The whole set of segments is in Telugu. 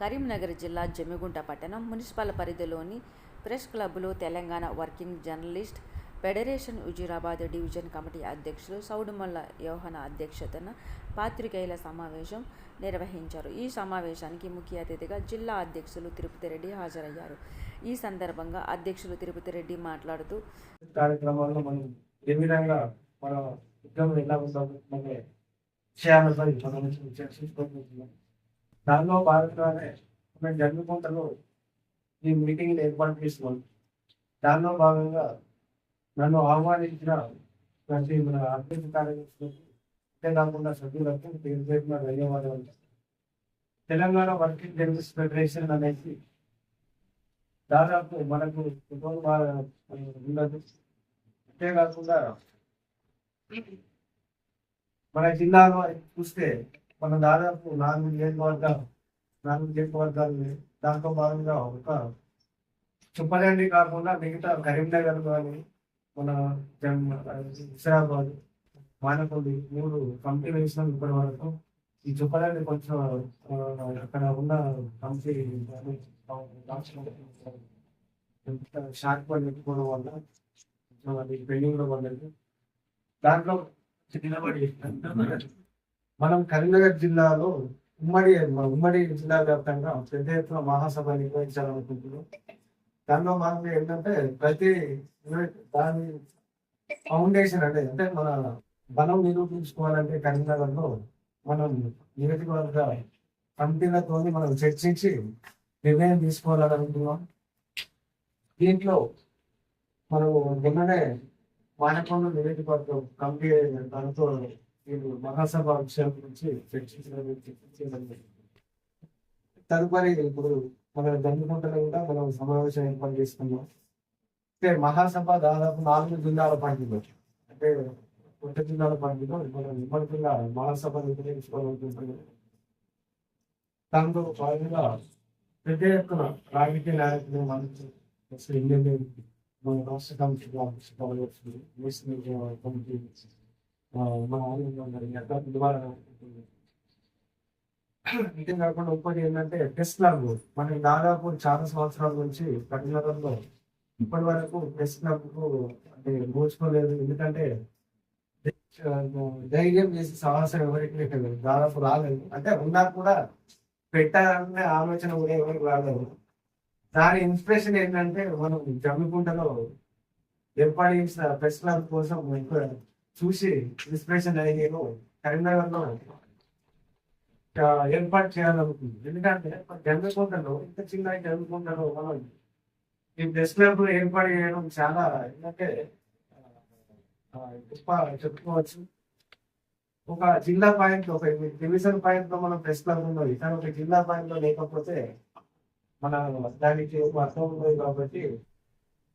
కరీంనగర్ జిల్లా జమ్మిగుంట పట్టణం మున్సిపల్ పరిధిలోని ప్రెస్ క్లబ్లో Telangana working journalist federation Huzurabad division committee అధ్యక్షులు సౌడుమల్ల యోహన అధ్యక్షతన పాత్రికేయుల సమావేశం నిర్వహించారు. ఈ సమావేశానికి ముఖ్య అతిథిగా జిల్లా అధ్యక్షులు తిరుపతి రెడ్డి హాజరయ్యారు. ఈ సందర్భంగా అధ్యక్షులు తిరుపతి రెడ్డి మాట్లాడుతూ కార్యక్రమాల్లో మనం ఏ విధంగా మన ఉద్యోగం ఎలా విషయాలపై దానిలో భాగంగానే మేము జన్మకుంటలో ఈ మీటింగ్ ఏర్పాటు చేసుకున్నాం దానిలో భాగంగా నన్ను ఆహ్వానించిన ప్రతి మన అధ్యక్ష కార్యదర్శులకు అంతేకాకుండా సభ్యులకు పేరు పేరున ధన్యవాదాలు. తెలంగాణ వర్కింగ్ జర్నలిస్ట్ ఫెడరేషన్ అనేది దాదాపు మనకు కుటుంబ ఉండదు అంతేకాకుండా మన జిల్లాలో చూస్తే మన దాదాపు నాలుగు నియోజకవర్గాలు నాలుగు నియోజకవర్గాలు ఉన్నాయి. దాంట్లో భాగంగా ఒక చుప్పదండి కాకుండా మిగతా కరీంనగర్ కానీ మన జన్- మానకొండి మూడు కంపెనీ వేసినాం ఇప్పటి వరకు ఈ చుప్పదండి కొంచెం అక్కడ ఉన్న కంపెనీ షార్ట్ పని పెట్టుకోవడం వల్ల కొంచెం అది పెండింగ్లో పడ్డది దాంట్లో నిలబడి మనం కరీంనగర్ జిల్లాలో ఉమ్మడి ఉమ్మడి జిల్లా వ్యాప్తంగా పెద్ద ఎత్తున మహాసభ నిర్వహించాలనుకుంటున్నాం. దానిలో భాగంగా ఏంటంటే ప్రతి దాని ఫౌండేషన్ అంటే అంటే మన బలం నిరూపించుకోవాలంటే కరీంనగర్లో మనం నియోజకవర్గ కమిటీలతో మనం చర్చించి నిర్ణయం తీసుకోవాలని అనుకున్నాం దీంట్లో మనం నిన్ననే మానకొండ నియోజకవర్గం కమిటీ దానితో వీళ్ళు మహాసభ విషయం గురించి చర్చించడం తదుపరి ఇప్పుడు మన జన్మకుంటలో కూడా మనం సమావేశం ఏర్పాటు చేసుకున్నాం. అంటే మహాసభ దాదాపు నాలుగు జిల్లాల పరిధిలో అంటే కొత్త జిల్లాల పార్టీలో మనం ఉమ్మడి జిల్లా మహాసభ నిర్ణయించుకోవాలనుకుంటున్నాం దాంతో భాగంగా పెద్ద ఎత్తున రాజకీయ నాయకులు మనకు ఇండియన్ మన రాష్ట్ర కమిటీ కావచ్చు కమిటీ ఇదే కాకుండా ఇంకోటి ఏంటంటే ప్రెస్ క్లబ్ మనం దాదాపు చాలా సంవత్సరాల నుంచి కరీంనగర్లో ఇప్పటి వరకు ప్రెస్ క్లబ్కు అంటే నోచుకోలేదు ఎందుకంటే ధైర్యం చేసి సాహసం ఎవరికి లేదు దాదాపు రాలేదు. అంటే ఉన్నా కూడా పెట్టాలనే ఆలోచన కూడా ఎవరికి రాలేదు. దాని ఇన్స్పిరేషన్ ఏంటంటే మనం జమ్మికుంటలో ఏర్పాటు చేసిన ప్రెస్ క్లబ్ కోసం ఎక్కువ చూసి ఇన్స్పిరేషన్ అనేది నేను కరీంనగర్లో ఏర్పాటు చేయాలనుకుంది. ఎందుకంటే జమ్మికుంటలో ఇంత చిన్న జమ్మికుంటలో మనం ఈ ప్రెస్ క్లబ్ ఏర్పాటు చేయడం చాలా ఏంటంటే గొప్ప చెప్పుకోవచ్చు. ఒక జిల్లా పాయింట్ ఒక డివిజన్ పాయింట్లో మనం ప్రెస్ క్లబ్ ఉన్నది. కానీ ఒక జిల్లా పాయింట్లో లేకపోతే మన దానికి అర్థం ఉండదు కాబట్టి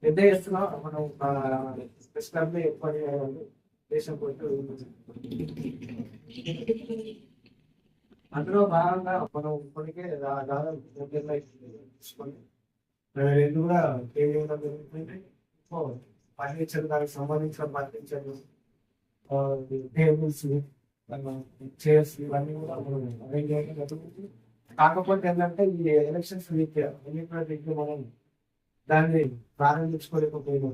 పెద్ద ఎత్తున మనం ప్రెస్ క్లబ్ ఏర్పాటు చేయాలని దేశం పోతూ అందులో భాగంగా మనం ఇప్పటికే దాదాపు తీసుకొని. రెండు కూడా చేయడం జరుగుతుంది సో ఫర్నిచర్ దానికి సంబంధించిన ఫర్నిచర్ టేబుల్స్ చైర్స్ ఇవన్నీ కూడా మనం అరేంజ్ చేయడం జరుగుతుంది. కాకపోతే ఏంటంటే ఈ ఎలక్షన్స్ వీక్ ఎన్నికల వీక్ మనం దాన్ని ప్రారంభించుకోలేకపోయినా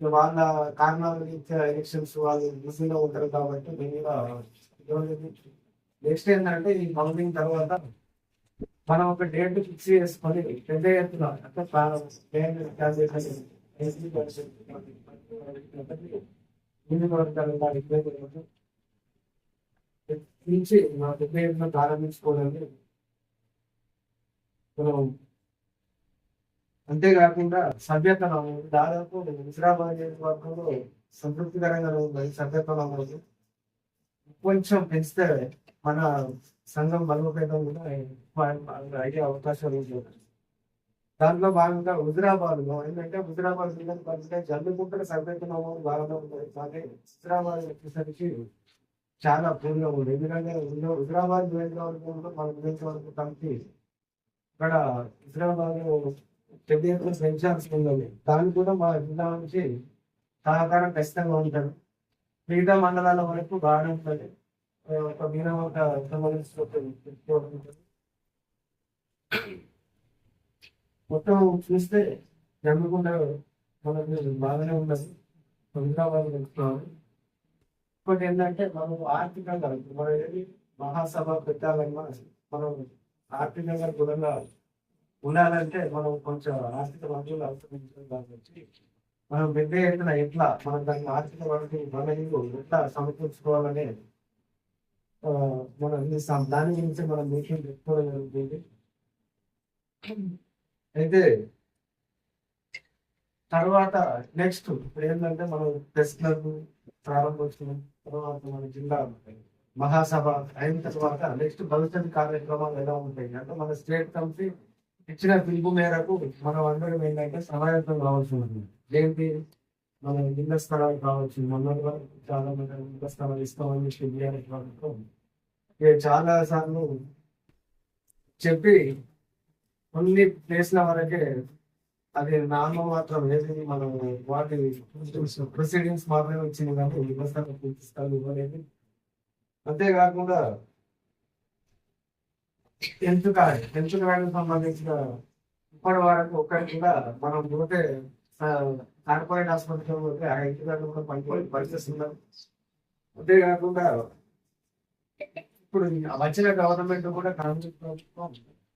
వాళ్ళ కారణాల రీత్యా ఎలక్షన్స్ వాళ్ళు బిజీగా ఉంటారు కాబట్టి మేము నెక్స్ట్ ఏంటంటే ఈ కౌంటింగ్ తర్వాత మనం ఒక డేట్ ఫిక్స్ చేసుకొని పెద్ద ఎత్తున అంటే నుంచి మా పెద్ద ఎత్తున ప్రారంభించుకోవడానికి మనం అంతేకాకుండా సభ్యత దాదాపు హుజరాబాద్ నియోజకవర్గంలో సంతృప్తికరంగా ఉంది. సభ్యతలం నమోదు కొంచెం పెంచితే మన సంఘం బలోపేతం కూడా అయ్యే అవకాశాలు దాంట్లో భాగంగా హుజరాబాద్లో ఏంటంటే హుజరాబాద్ జిల్లాకు పరిస్థితి జల్లుకుంటున్న సభ్యత బాగానే ఉంటుంది కానీ హుజరాబాద్ వచ్చేసరికి చాలా పూర్ణంగా ఉంది. ఎందుకంటే హుజరాబాద్ నియోజకవర్గంలో మన నియోజకవర్గం కమిటీ ఇక్కడ హుజరాబాద్ పెద్ద ఎత్తున పెంచాల్సి ఉన్నది దానికి కూడా మా జిల్లా నుంచి సహకారం ఖచ్చితంగా ఉంటారు మిగతా మండలాల వరకు బాగానే ఉంటుంది. ఒక మీన ఒక మొత్తం చూస్తే జమ్మకుండా మనకు బాగానే ఉండదు హైదరాబాద్ వెళ్తున్నాము ఇంకోటి ఏంటంటే మనం ఆర్థికంగా మనం ఏది మహాసభ పెట్టాలన్నా మనం ఆర్థికంగా దృఢంగా ఉండాలంటే మనం కొంచెం ఆర్థిక వనరులు అవసరం కాబట్టి మనం పెద్ద ఎత్తున ఎట్లా మనం దాన్ని ఆర్థిక వనరులు వనరులు ఎట్లా సమకూర్చుకోవాలనే మనం అందిస్తాం దాని గురించి మనం మీటింగ్ పెట్టుకోవడం జరుగుతుంది అయితే తర్వాత నెక్స్ట్ ఇప్పుడు ఏంటంటే మనం ప్రెస్ క్లబ్ ప్రారంభించిన తర్వాత మన జిల్లా మహాసభ అయిన తర్వాత నెక్స్ట్ భవిష్యత్ కార్యక్రమాలు ఎలా ఉంటాయి? అంటే మన స్టేట్ కమిటీ ఇచ్చిన పిలుపు మేరకు మనం అందరం ఏంటంటే సమాయత్తం కావాల్సి ఉంటుంది. ఏంటి? మన ఇళ్ళ స్థలాలు కావచ్చు మొన్న చాలా మంది ఇళ్ళ స్థలాలు ఇస్తామని చెప్పి బీఆర్ఎస్ ఇక చాలా సార్లు చెప్పి కొన్ని ప్లేస్ల వరకే అది నామ మాత్రం ఏది మనం వాటి ప్రొసీడింగ్స్ మాత్రమే వచ్చింది కానీ వ్యవస్థలు పూర్తి స్థలం ఇవ్వలేదు. అంతేకాకుండా టెన్త్ కార్డ్ టెన్త్ కార్డుకు సంబంధించిన ఇప్పటి వరకు ఒక్కటి కూడా మనం పోతే కార్పొరేట్ హాస్పిటల్ పోతే ఆ ఇంటి కార్డు కూడా పనిపోయి పరిస్థితి ఉన్నాం అంతేకాకుండా ఇప్పుడు వచ్చిన గవర్నమెంట్ కూడా కాంగ్రెస్ ప్రభుత్వం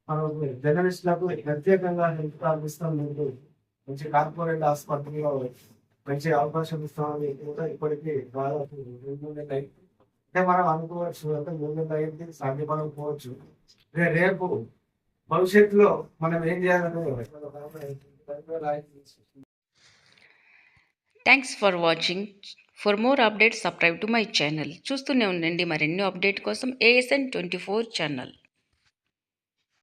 మనం జర్నలిస్టులకు ప్రత్యేకంగా హెల్త్ కార్డు ఇస్తాం లేదు మంచి కార్పొరేట్ ఆసుపత్రిలో మంచి అవకాశం ఇస్తామని కూడా ఇప్పటికీ దాదాపు రెండు నెలలు అంటే మనం అనుకోవచ్చు అంటే మూడు నెలలు అయింది సాధ్యపడకపోవచ్చు రేపు భవిష్యత్తులో మనం ఏం చేయాలని thanks for watching for more updates subscribe to my channel చూస్తూనే ఉండండి మరెన్నో అప్డేట్ కోసం ఏఎస్ఎన్ ట్వంటీ ఫోర్ ఛానల్